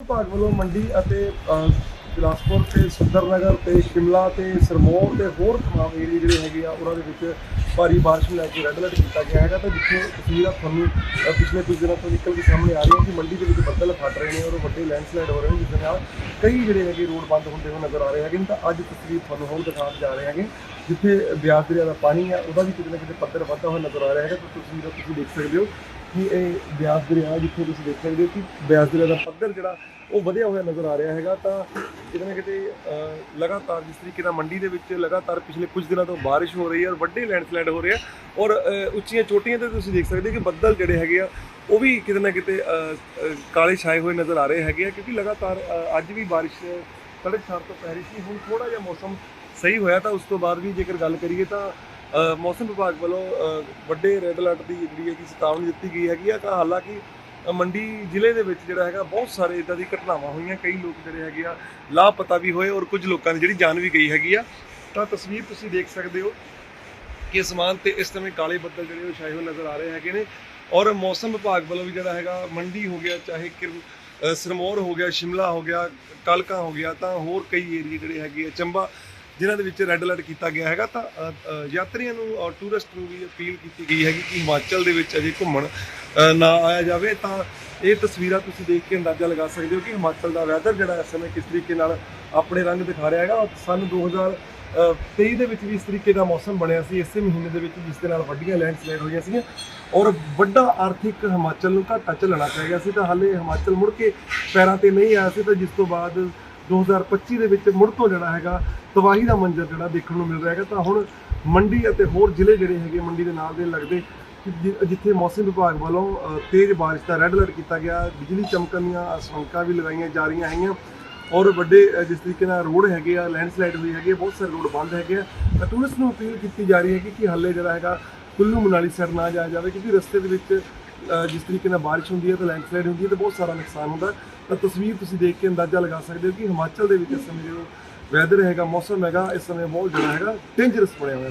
ਵਿਭਾਗ ਵੱਲੋਂ ਮੰਡੀ ਅਤੇ ਅ, ਬਿਲਾਸਪੁਰ ਤੇ ਸੁੰਦਰਨਗਰ ਤੇ ਸ਼ਿਮਲਾ ਤੇ ਸਰਮੋਰ ਤੇ ਹੋਰ ਤਮਾਮ ਏਰੀਏ ਜਿਹੜੇ ਹੈਗੇ ਆ ਉਹਨਾਂ ਦੇ ਵਿੱਚ ਭਾਰੀ ਬਾਰਿਸ਼ ਨੂੰ ਲੈ ਕੇ ਰੈੱਡ ਅਲਰਟ ਕੀਤਾ ਗਿਆ ਹੈਗਾ। ਤਾਂ ਜਿੱਥੇ ਤਸਵੀਰਾਂ ਤੁਹਾਨੂੰ ਪਿਛਲੇ ਕੁਝ ਦਿਨਾਂ ਤੋਂ ਨਿਕਲ ਕੇ ਸਾਹਮਣੇ ਆ ਰਹੀਆਂ ਕਿ ਮੰਡੀ ਦੇ ਵਿੱਚ ਬੱਦਲ ਫਟ ਰਹੇ ਨੇ ਔਰ ਵੱਡੇ ਲੈਂਡਸਲਾਈਡ ਹੋ ਰਹੇ ਨੇ ਜਿਸ ਦੇ ਨਾਲ ਕਈ ਜਿਹੜੇ ਹੈਗੇ ਰੋਡ ਬੰਦ ਹੁੰਦੇ ਹੋਏ ਨਜ਼ਰ ਆ ਰਹੇ ਹੈਗੇ ਨੇ। ਤਾਂ ਅੱਜ ਤਸਵੀਰ ਤੁਹਾਨੂੰ ਹੋਰ ਦਿਖਾਉਣ ਜਾ ਰਹੇ ਹੈਗੇ ਜਿੱਥੇ ਬਿਆਸ ਦਰਿਆ ਦਾ ਪਾਣੀ ਆ ਉਹਦਾ ਵੀ ਕਿਤੇ ਨਾ ਕਿਤੇ ਪੱਧਰ ਵੱਧਦਾ ਹੋਇਆ ਨਜ਼ਰ ਆ ਰਿਹਾ ਹੈਗਾ। ਤਾਂ ਤਸਵੀਰਾਂ ਤੁਸੀਂ ਦੇਖ ਸਕਦੇ ਹੋ। ਕਿ ਇਹ ਬਿਆਸ ਦਰਿਆ ਜਿੱਥੇ ਤੁਸੀਂ ਦੇਖ ਸਕਦੇ ਹੋ ਕਿ ਬਿਆਸ ਦਰਿਆ ਦਾ ਪੱਧਰ ਜਿਹੜਾ ਉਹ ਵਧਿਆ ਹੋਇਆ ਨਜ਼ਰ ਆ ਰਿਹਾ ਹੈਗਾ, ਤਾਂ ਕਿਤੇ ਨਾ ਕਿਤੇ ਲਗਾਤਾਰ ਜਿਸ ਤਰੀਕੇ ਨਾਲ ਮੰਡੀ ਦੇ ਵਿੱਚ ਲਗਾਤਾਰ ਪਿਛਲੇ ਕੁਝ ਦਿਨਾਂ ਤੋਂ ਬਾਰਿਸ਼ ਹੋ ਰਹੀ ਹੈ ਔਰ ਵੱਡੇ ਲੈਂਡਸਲਾਈਡ ਹੋ ਰਹੇ ਆ ਔਰ ਉੱਚੀਆਂ ਚੋਟੀਆਂ ਤੇ ਤੁਸੀਂ ਦੇਖ ਸਕਦੇ ਹੋ ਕਿ ਬੱਦਲ ਜਿਹੜੇ ਹੈਗੇ ਆ, ਉਹ ਵੀ ਕਿਤੇ ਨਾ ਕਿਤੇ ਕਾਲੇ ਛਾਏ ਹੋਏ ਨਜ਼ਰ ਆ ਰਹੇ ਹੈਗੇ ਆ ਕਿਉਂਕਿ ਲਗਾਤਾਰ ਅੱਜ ਵੀ ਬਾਰਿਸ਼ ਤੜਕਸਾਰ ਤੋਂ ਪੈ ਰਹੀ ਸੀ, ਹੁਣ ਥੋੜਾ ਜਿਹਾ ਮੌਸਮ ਸਹੀ ਹੋਇਆ ਤਾਂ ਉਸ ਤੋਂ ਬਾਅਦ ਵੀ ਜੇਕਰ ਗੱਲ ਕਰੀਏ ਤਾਂ ਮੌਸਮ ਵਿਭਾਗ ਵੱਲੋਂ ਵੱਡੇ ਰੈੱਡ ਅਲਰਟ ਦੀ ਜਿਹੜੀ ਹੈ ਕਿ ਚੇਤਾਵਨੀ ਦਿੱਤੀ ਗਈ ਹੈਗੀ ਆ, ਤਾਂ ਹਾਲਾਂਕਿ ਮੰਡੀ ਜ਼ਿਲ੍ਹੇ ਦੇ ਵਿੱਚ ਜਿਹੜਾ ਹੈਗਾ, ਬਹੁਤ ਸਾਰੇ ਇਦਾਂ ਦੀ ਘਟਨਾਵਾਂ ਹੋਈਆਂ, ਕਈ ਲੋਕ ਜਿਹੜੇ ਹੈਗੇ ਆ ਲਾਪਤਾ ਵੀ ਹੋਏ ਔਰ ਕੁਝ ਲੋਕਾਂ ਦੀ ਜਿਹੜੀ ਜਾਨ ਵੀ ਗਈ ਹੈਗੀ ਆ। ਤਾਂ ਤਸਵੀਰ ਤੁਸੀਂ ਦੇਖ ਸਕਦੇ ਹੋ ਕਿ ਸਮਾਨ ਤੇ ਇਸ ਸਮੇਂ ਕਾਲੇ ਬੱਦਲ ਜਿਹੜੇ ਉਹ ਛਾਏ ਹੋਏ ਨਜ਼ਰ ਆ ਰਹੇ ਹੈਗੇ ਨੇ ਔਰ ਮੌਸਮ ਵਿਭਾਗ ਵੱਲੋਂ ਵੀ ਜਿਹੜਾ ਹੈਗਾ, ਮੰਡੀ ਹੋ ਗਿਆ, ਚਾਹੇ ਕਿ ਸਿਰਮੌਰ ਹੋ ਗਿਆ, ਸ਼ਿਮਲਾ ਹੋ ਗਿਆ, ਕਲਕਾ ਹੋ ਗਿਆ, ਤਾਂ ਹੋਰ ਕਈ ਏਰੀਏ ਜਿਹੜੇ ਹੈਗੇ ਆ, ਚੰਬਾ ਜਿਨ੍ਹਾਂ ਦੇ ਵਿੱਚ ਰੈੱਡ ਅਲਰਟ ਕੀਤਾ ਗਿਆ ਹੈਗਾ, ਤਾਂ ਯਾਤਰੀਆਂ ਨੂੰ ਔਰ ਟੂਰਿਸਟ ਨੂੰ ਵੀ ਅਪੀਲ ਕੀਤੀ ਗਈ ਹੈਗੀ ਕਿ ਹਿਮਾਚਲ ਦੇ ਵਿੱਚ ਅਜੇ ਘੁੰਮਣ ਨਾ ਆਇਆ ਜਾਵੇ। ਤਾਂ ਇਹ ਤਸਵੀਰਾਂ ਤੁਸੀਂ ਦੇਖ ਕੇ ਅੰਦਾਜ਼ਾ ਲਗਾ ਸਕਦੇ ਹੋ ਕਿ ਹਿਮਾਚਲ ਦਾ ਵੈਦਰ ਜਿਹੜਾ ਇਸ ਸਮੇਂ ਕਿਸ ਤਰੀਕੇ ਨਾਲ ਆਪਣੇ ਰੰਗ ਦਿਖਾ ਰਿਹਾ ਹੈਗਾ। ਔਰ ਸਨ 2023 ਦੇ ਵਿੱਚ ਵੀ ਇਸ ਤਰੀਕੇ ਦਾ ਮੌਸਮ ਬਣਿਆ ਸੀ। ਇਸੇ ਮਹੀਨੇ ਦੇ ਵਿੱਚ ਜਿਸ ਦੇ ਨਾਲ ਵੱਡੀਆਂ ਲੈਂਡਸਲਾਈਡ ਹੋਈਆਂ ਸੀਗੀਆਂ। ਔਰ ਵੱਡਾ ਆਰਥਿਕ ਹਿਮਾਚਲ ਨੂੰ ਘਾਟਾ ਝੱਲਣਾ ਪੈ ਗਿਆ ਸੀ। ਤਾਂ ਹਾਲੇ ਹਿਮਾਚਲ ਮੁੜ ਕੇ ਪੈਰਾਂ ਤੇ ਨਹੀਂ ਆਇਆ ਸੀ। ਤਾਂ ਜਿਸ ਤੋਂ ਬਾਅਦ 2025 ਦੇ ਵਿੱਚ ਮੁੜ ਤੋਂ ਜਿਹੜਾ ਹੈਗਾ ਤਬਾਹੀ ਦਾ ਮੰਜ਼ਰ ਜਿਹੜਾ ਦੇਖਣ ਨੂੰ ਮਿਲ ਰਿਹਾ ਹੈਗਾ ਤਾਂ ਹੁਣ ਮੰਡੀ ਅਤੇ ਹੋਰ ਜ਼ਿਲ੍ਹੇ ਜਿਹੜੇ ਹੈਗੇ ਮੰਡੀ ਦੇ ਨਾਲ ਦੇ ਲੱਗਦੇ ਕਿ ਜਿੱਥੇ ਮੌਸਮ ਵਿਭਾਗ ਵੱਲੋਂ ਤੇਜ਼ ਬਾਰਿਸ਼ ਦਾ ਰੈੱਡ ਅਲਰਟ ਕੀਤਾ ਗਿਆ ਬਿਜਲੀ ਚਮਕਣ ਦੀਆਂ ਆਸ਼ੰਕਾ ਵੀ ਲਗਾਈਆਂ ਜਾ ਰਹੀਆਂ ਹੈਗੀਆਂ ਔਰ ਵੱਡੇ ਜਿਸ ਤਰੀਕੇ ਨਾਲ ਰੋਡ ਹੈਗੇ ਆ ਲੈਂਡਸਲਾਈਡ ਹੋਈ ਹੈਗੀ ਆ, ਬਹੁਤ ਸਾਰੇ ਰੋਡ ਬੰਦ ਹੈਗੇ ਆ ਤਾਂ ਟੂਰਿਸਟ ਨੂੰ ਅਪੀਲ ਕੀਤੀ ਜਾ ਰਹੀ ਹੈ ਕਿ ਕਿ ਹਾਲੇ ਜਿਹੜਾ ਹੈਗਾ ਕੁੱਲੂ ਮਨਾਲੀ ਸਾਈਡ ਨਾ ਜਾਇਆ ਜਾਵੇ ਕਿਉਂਕਿ ਰਸਤੇ ਦੇ ਵਿੱਚ ਜਿਸ ਤਰੀਕੇ ਨਾਲ ਬਾਰਿਸ਼ ਹੁੰਦੀ ਹੈ ਤਾਂ ਲੈਂਡਸਲਾਈਡ ਹੁੰਦੀ ਹੈ ਤਾਂ ਬਹੁਤ ਸਾਰਾ ਨੁਕਸਾਨ ਹੁੰਦਾ ਤਾਂ ਤਸਵੀਰ ਤੁਸੀਂ ਦੇਖ ਕੇ ਅੰਦਾਜ਼ਾ ਲਗਾ ਸਕਦੇ ਹੋ ਕਿ ਹਿਮਾਚਲ ਦੇ ਵਿੱਚ ਇਸ ਸਮੇਂ ਜੋ ਵੈਦਰ ਹੈਗਾ, ਮੌਸਮ ਹੈਗਾ, ਇਸ ਸਮੇਂ ਬਹੁਤ ਜਿਹੜਾ ਹੈਗਾ ਡੇਂਜਰਸ ਬਣਿਆ ਹੋਇਆ